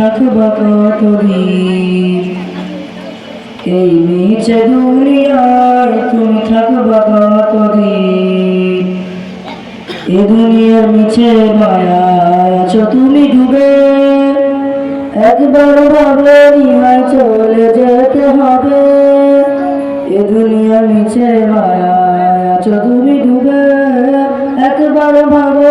থাকবা কতদিন এই নিচে দুনিয়ায় তুমি থাকবা কতদিন এ দুনিয়ার মিছে মায়ায় আছো তুমি ডুবে। একবার ভাবে নিহায় চলে যেতে হবে। এ দুনিয়ার মিছে মায়ায় আছো তুমি ডুবে। একবার ভাবো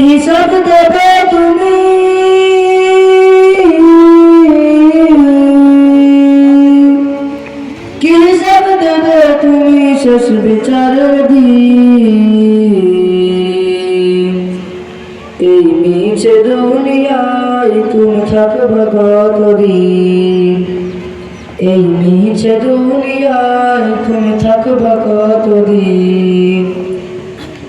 হিসাব দেবে তুমি কি হিসাব দেবে তুমি শেষ বিচারের দিন এই মিছে দুনিয়ায় তুমি থাকবে কতদিন? এই মিছে দুনিয়ায় তুমি থাকবে কতদিন?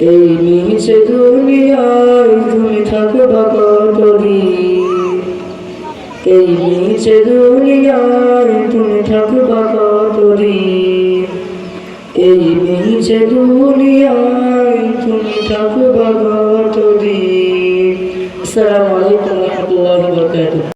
এই নিচে দুনিয়ায় তুমি থাকো বা কতদিন এই নিচে দুনিয়ায় তুমি থাকো বা কতদিন এই নিচে দুনিয়ায় তুমি থাকো বা কতদিন সালাম